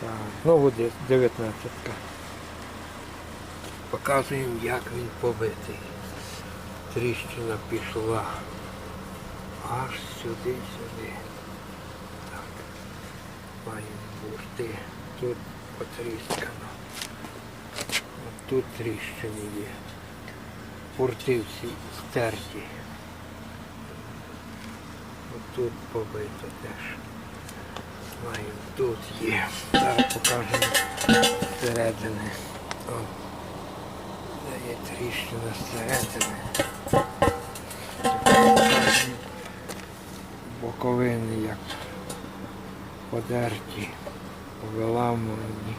Так, знову 19. Показуємо, як він побитий. Тріщина пішла аж сюди, сюди. Так. Маємо бути. Тут потріскано. От Тут тріщини є. Пурти всі стерті. От тут побито теж. Маємо тут є. Зараз покажемо зсередини. Де є тріщина зсередини. Боковини як подерті, повиламувані.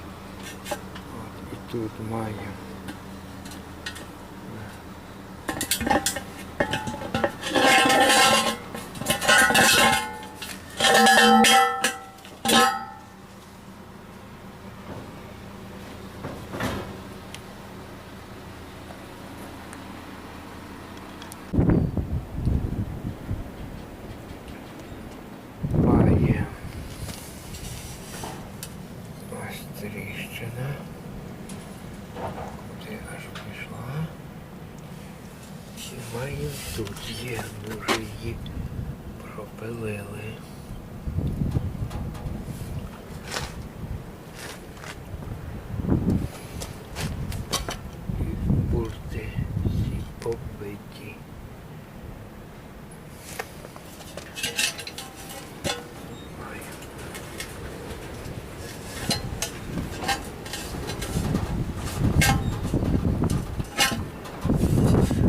От, і тут маємо. Має ось тріщина. Куди аж пішла. Маємо тут є, вже її пропилили. І бурти всі побиті. Маємо.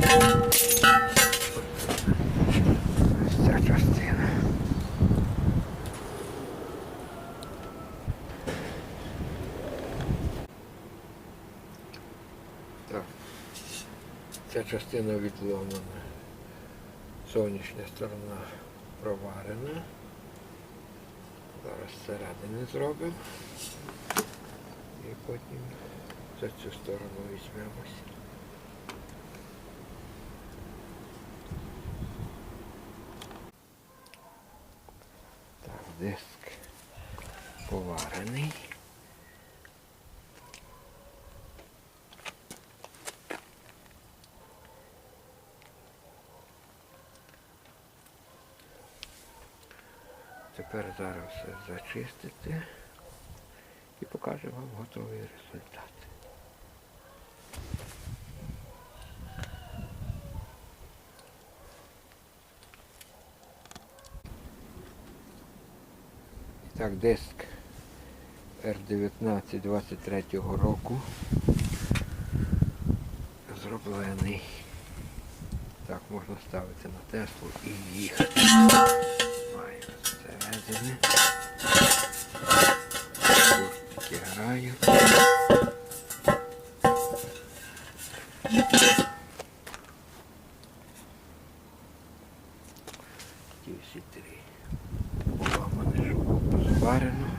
Ось ця частина. Так. Ця частина відломана. Зовнішня сторона проварена. Зараз зсередини зробимо. І потім за цю сторону візьмемось. Так, диск поварений. Тепер зараз все зачистити і покажу вам готовий результат. Так, диск R19 23 року зроблений. Так, можна ставити на Теслу і їхати. Маємо зсередини. Куртики грають. Ті всі три поламане, щоб зварено.